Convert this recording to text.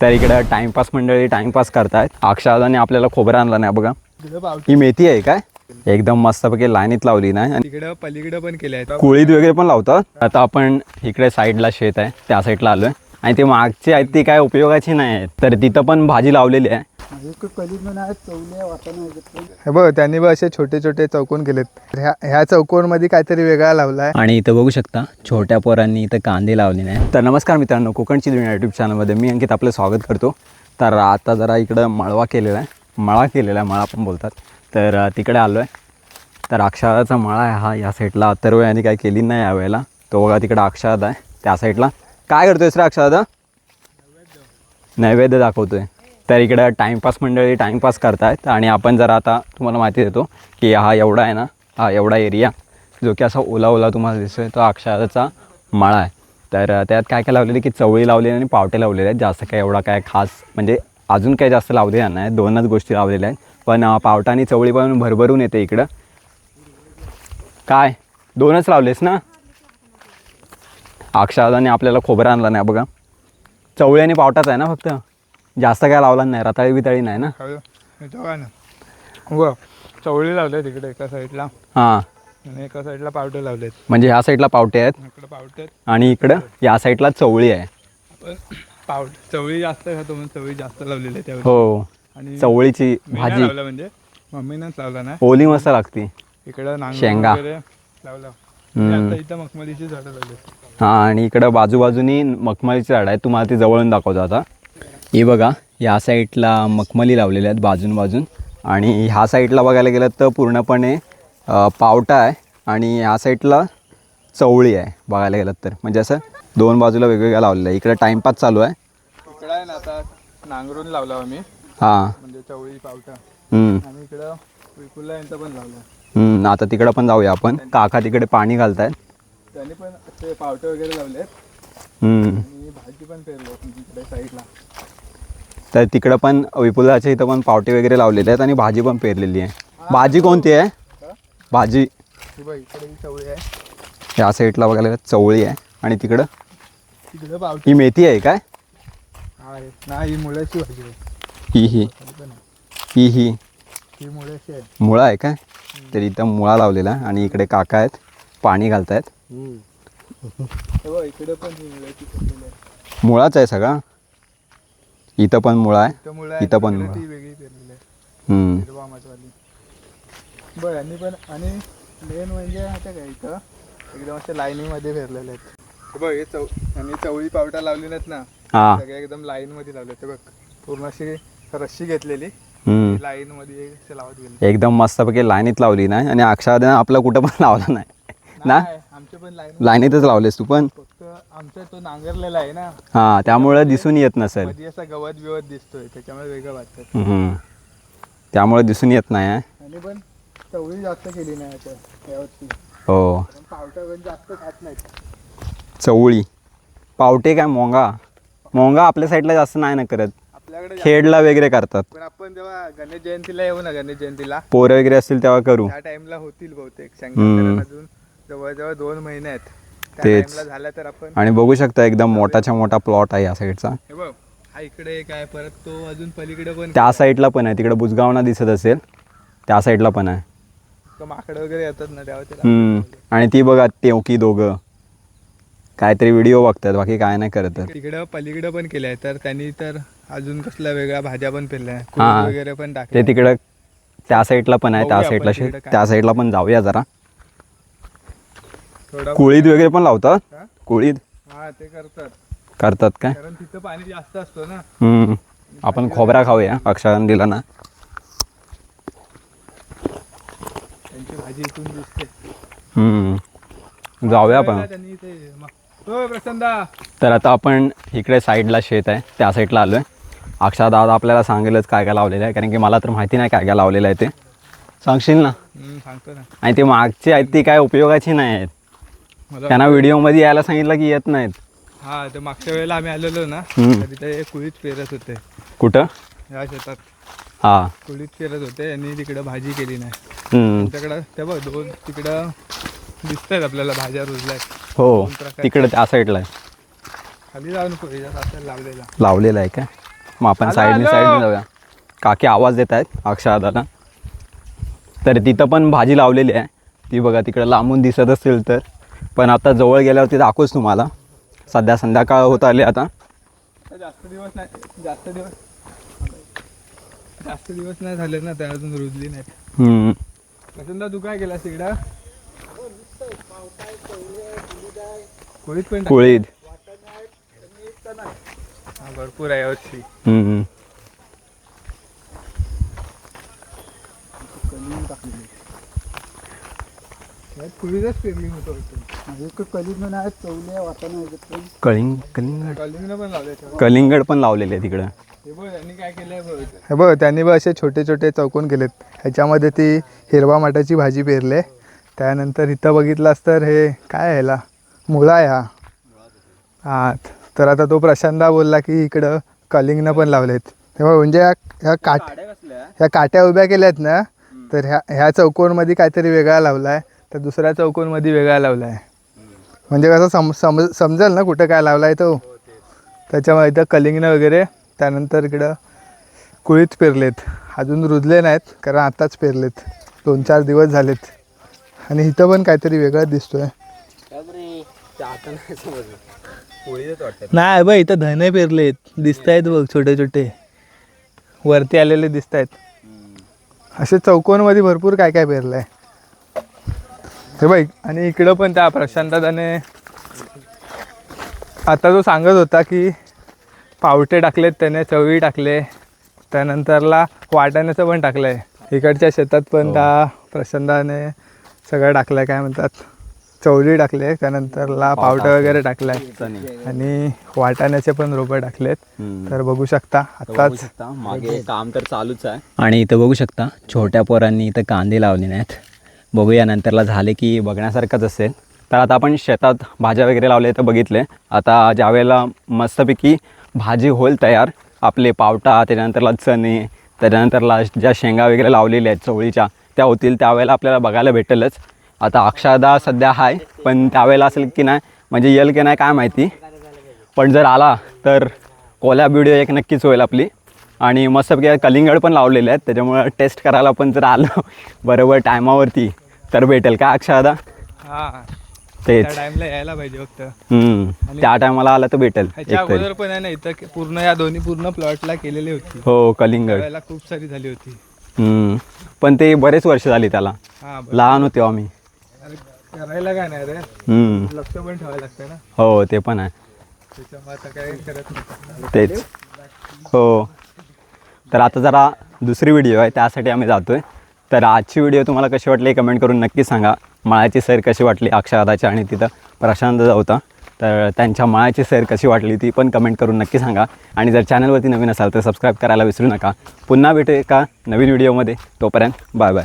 तर इकडे टाइमपास मंडळी टाइमपास करतायत. अक्षराने आपल्याला खोबरं आणलं नाही बघा. ही मेथी आहे काय? एकदम मस्तपैकी लाईनीत लावली नाही आणि तिकडं पलीकडं पण केले आहेत कुळीत वगैरे पण लावतात. आता आपण इकडे साईडला शेत आहे. त्या साईडला आलोय. आणि ते मागची आहेत ती काय उपयोगाची नाही आहेत. तर तिथं पण भाजी लावलेली आहे. हे बघ त्यांनी बघ असे छोटे छोटे चौकोन केलेत. ह्या ह्या चौकोनमध्ये काहीतरी वेगळा लावलाय. आणि इथं बघू शकता छोट्या पोरांनी इथं कांदे लावले नाही तर नमस्कार मित्रांनो कोकणची दुनिया यूट्यूब चॅनलमध्ये मी अंकित आपलं स्वागत करतो. तर आता जरा इकडं मळवा केलेला आहे. मळा केलेला आहे मळा पण बोलतात. तर तिकडे आलो आहे तर अक्षराचा मळा आहे हा या साईडला अथर्व यांनी काही केली नाही यावेळेला. तो बघा तिकडं अक्षरात आहे त्या साईडला काय करतोय सर अक्षरात? नैवेद्य दाखवतोय. तर इकडं टाईमपास मंडळी टाईमपास करतायत आणि आपण जरा आता तुम्हाला माहिती देतो की हा एवढा आहे ना हा एवढा एरिया जो की असा ओला ओला तुम्हाला दिसतोय तो अक्षराचा माळा आहे. तर त्यात काय काय लावलेली की चवळी लावलेली आणि पावटे लावलेले आहेत. जास्त काय एवढा काय खास म्हणजे अजून काही जास्त लावलेल्या नाही दोनच गोष्टी लावलेल्या आहेत. पण पावटा आणि चवळी पण भरभरून येते इकडं. काय? दोनच लावलेस ना? अक्षराने आपल्याला खोबरं आणला नाही बघा. चवळी आणि पावटाच आहे ना फक्त? जास्त काय लावला नाही रताळी बिताळी नाही ना? तेव्हा ना व चवळी लावले तिकडे एका साईडला. हां. आणि एका साईडला पावटे लावलेत. म्हणजे ह्या साईडला पावटे आहेत? इकडे पावटे आहेत. आणि इकडं या साईडला चवळी आहे. आपण पावट चवळी जास्त खातो म्हणून चवळी जास्त लावलेली आहे त्यावेळी. हो. आणि चवळीची मी नाही भाजी. लावला म्हणजे मम्मीनंच लावला ना? ओली मस्त लागते. इकडं नांगर शेंगा. वगैरे लावला. हम्म. आता इथं मखमलीची झाडं लावली हां आणि इकडं बाजूबाजूनी मखमलीची झाड आहे तुम्हाला ती जवळून दाखवतो आता. हे बघा या साईडला मखमली लावलेल्या आहेत बाजून बाजून आणि ह्या साईडला बघायला गेलं तर पूर्णपणे पावटा आहे आणि ह्या साईडला चवळी आहे बघायला गेलं तर. म्हणजे असं दोन बाजूला वेगवेगळ्या लावलेल्या आहे इकडं टाईमपास चालू आहे. इकडं आहे ना आता नांगरून लावला आम्ही. हां. म्हणजे चवळी पावटा. हम्म, आणि इकडं विपुलला यांचा पण लावला आता तिकडं पण जाऊया आपण. काका तिकडे पाणी घालतायत. त्यांनी पण पावटे वगैरे लावले. आणि भाजी पण पेरली इकडे साईडला. तर तिकडं पण विपुलाच्या इथं पण पावटे वगैरे लावलेले आहेत आणि भाजी पण पेरलेली आहे. भाजी कोणती आहे? भाजी. चवळी आहे. या साईडला बघायला चवळी आहे. आणि तिकडं? तिकडे ही मेथी आहे काय? आहे ना ही मुळ्याची भाजी आहे. ही ही. ही ही ही. आहे. मुळा आहे काय? तर इथं मुळा लावलेला आहे आणि इकडे काका आहेत. पाणी घालतायत. हे इकडे पण मुळाच आहे सगळा? इथं पण मुळा आहे. इथं मुळं आहे इथं पण मुळं. ती वेगळी पेरलेली आहे. हम्म. हिरवा बघ यांनी पण आणि मेन म्हणजे आता काय इथं? एकदम असे लाईनीमध्ये पेरलेले आहेत. हे बघ हे चव यांनी चवळी पावटा लावलेल्या आहेत ना? हा. सगळ्या एकदम लाईन मध्ये लावले ते बघ पूर्ण अशी रस्सी घेतलेली. हम्म. लाईन मध्ये असे लावत गेले. एकदम मस्तपैकी लाईनीत लावली नाही आणि अक्षराने आपलं कुठं पण लावला नाही. ना? नाही, लाईनीतच लावलेस तू पण? फक्त आमचा तो नांगरलेला आहे ना. हां त्यामुळे दिसून येत नसेल. असा गवत बिवत दिसतोय त्याच्यामुळे वेगळं हम्म. त्यामुळे दिसून येत नाही आहे आणि पण चवळी जास्त केली नाही आता यावर्षी हो. पण पावटा पण जास्त खात नाहीत. चवळी. पावटे काय मोंगा? मोंगा आपल्या साईडला जास्त नाही ना करत. आपल्याकडे जास्त- खेडला वगैरे करतात. पण आपण जेव्हा गणेश जयंतीला येऊ ना गणेश जयंतीला पोरं वगैरे असतील तेव्हा करू. त्या टाइमला होतील बहुतेक. हम्म. अजून जवळजवळ दोन महिने आहेत तेच. झाल्या तर आपण आणि बघू शकता एकदम मोठाच्या मोठा प्लॉट आहे या साईडचा हे बघ हा इकडे एक आहे परत तो अजून पलीकडे पण त्या साईडला पण आहे तिकडे बुजगावना दिसत असेल त्या साईडला पण आहे तो माकडं वगैरे येतात ना हम्म. आणि ती बघा तेवकी दोघं काहीतरी व्हिडिओ बघतात बाकी काय नाही करत. तिकडं पलीकडे पण केलंय तर त्यांनी तर अजून कसल्या वेगळ्या भाज्या पण पेरल्या. कुळीद वगैरे पण ते टाकले तिकडं त्या साईडला पण आहे त्या साईडला. त्या साईडला पण जाऊया जरा थोडा कुळीद वगैरे पण लावतात? हा? कुळीद हा ते करतात. करतात काय? कारण तिथं पाणी जास्त असतो ना. हम्म. आपण खोबरा खाऊया अक्षराने दिला ना. त्यांची भाजी इथून दिसते. हम्म. जाऊया आपण. त्यांनी ते मग- हो प्रसन्ना तर आता आपण इकडे साईडला शेत आहे त्या साईडला आलो आहे अक्षर दादा आपल्याला सांगेलच काय काय लावलेलं आहे कारण की मला तर माहिती नाही काय काय लावलेलं आहे ते. सांगशील ना? हम्म, सांगतो ना. आणि ते मागचे आहेत ती काय उपयोगाची नाही आहेत. त्यांना व्हिडिओमध्ये यायला सांगितलं की येत नाहीत. हा तर मागच्या वेळेला आम्ही आलेलो ना हम्म. तिथे कुळीत पेरत होते. कुठं? ह्या शेतात. हां. कुळीत पेरत होते आणि तिकडं भाजी केली नाही. हम्म. त्याकडं ते बघ दोन तिकडं दिसत आहेत आपल्याला भाज्या रुजल्या हो. तिकडं त्या साईडला आहे. खाली जाऊन आपल्याला लावलेला. लावलेलं आहे काय मग आपण साईडने. साईडने जाऊया. काकी आवाज देत आहेत अक्षरादाला तर तिथं पण भाजी लावलेली आहे. ती बघा तिकडं लांबून दिसत असेल तर. पण आता जवळ गेल्यावरती दाखवूच तुम्हाला. सध्या संध्याकाळ होत आली आता. जास्त दिवस नाही जास्त दिवस जास्त दिवस नाही झाले ना त्या अजून रुजली नाही हम्म. तू काय केलास तिकडं कोळीत पण हा, भरपूर आहे यावर्षी. होतं म्हणून आहेत चवले वाटाणा पण. कलिंग कलिंगड. कलिंगनं पण तेव्हा. कलिंगड पण लावलेले आहे तिकडं हे बघ त्यांनी काय केलंय बघ. हे बघ त्यांनी बघ असे छोटे छोटे चौकोन केलेत. ह्याच्यामध्ये ती हिरवा मटाची भाजी पेरले. त्यानंतर इथं बघितलास तर हे काय आहे ह्याला? मुळा आहे हा. हा तर आता तो प्रशांता बोलला की इकडं कलिंगनं पण लावलेत. तेव्हा म्हणजे ह्या ह्या काट ह्या काट्या उभ्या केल्यात ना तर ह्या ह्या चौकोनमध्ये काहीतरी वेगळा लावला आहे तर दुसऱ्या चौकोनमध्ये वेगळा लावला आहे म्हणजे कसं सम सम समजेल ना कुठं काय लावला आहे तो. त्याच्यामुळे इथं कलिंगनं वगैरे त्यानंतर इकडं कुळीत पेरलेत. अजून रुजले नाहीत कारण आत्ताच पेरलेत. दोन चार दिवस झालेत. आणि इथं पण काहीतरी वेगळं दिसतोय. नाही बघ इथं धने पेरलेत. दिसत आहेत बघ छोटे छोटे. वरती आलेले दिसत आहेत असे चौकोनमध्ये भरपूर काय काय पेरलं आहे हे बाई आणि इकडं पण त्या प्रशांताने आता तो सांगत होता की पावटे टाकलेत त्याने चवळी टाकले त्यानंतरला वाटाण्याचं पण टाकलं आहे इकडच्या शेतात पण त्या प्रशांताने सगळं टाकलं आहे काय म्हणतात चवळी टाकले त्यानंतरला पावटे वगैरे टाकलाय. चणे. आणि वाटाण्याचे पण रोपं टाकलेत. तर बघू शकता शकता मागे काम तर चालूच आहे. आणि इथं बघू शकता छोट्या पोरांनी इथं कांदे लावले नाहीत बघूया नंतरला झाले की बघण्यासारखंच असेल. तर आता आपण शेतात भाज्या वगैरे लावल्या तर बघितले. आता ज्यावेळेला मस्तपैकी भाजी होईल तयार आपले पावटा त्याच्यानंतरला चणे त्याच्यानंतरला ज्या शेंगा वगैरे लावलेल्या आहेत चवळीच्या त्या होतील त्यावेळेला आपल्याला बघायला भेटेलच. आता अक्षरदा सध्या आहे पण त्यावेळेला असेल की नाही म्हणजे येईल की नाही काय माहिती. पण जर आला तर कोलॅब व्हिडिओ एक नक्कीच होईल आपली. आणि मस्तपैकी कलिंगड पण लावलेले आहेत. त्याच्यामुळं टेस्ट करायला पण जर आलं बरोबर टायमावरती तर भेटेल का अक्षदा? हा तेच. त्या टाइमला यायला पाहिजे फक्त. त्या टायमाला आलं तर भेटेल अगोदर पण आहे ना इथं पूर्ण या दोन्ही पूर्ण प्लॉटला केलेली होती. हो कलिंगड. खूप सारी झाली होती. हम्म. पण ते बरेच वर्ष झाली त्याला. लहान होते आम्ही. करायला काय नाही रे. हम्म. लक्ष पण ठेवायला लागतं ना. हो ते पण आहे. तेच. हो. तर आता जरा दुसरी व्हिडिओ आहे त्यासाठी आम्ही जातो आहे तर आजची व्हिडिओ तुम्हाला कशी वाटली कमेंट करून नक्की सांगा. माळ्याची सैर कशी वाटली अक्षराधाची आणि तिथं प्रशांत होता तर त्यांच्या माळाची सैर कशी वाटली ती पण कमेंट करून नक्की सांगा. आणि जर चॅनलवरती नवीन असाल तर सबस्क्राईब करायला विसरू नका. पुन्हा भेटू एका नवीन व्हिडिओमध्ये तोपर्यंत बाय बाय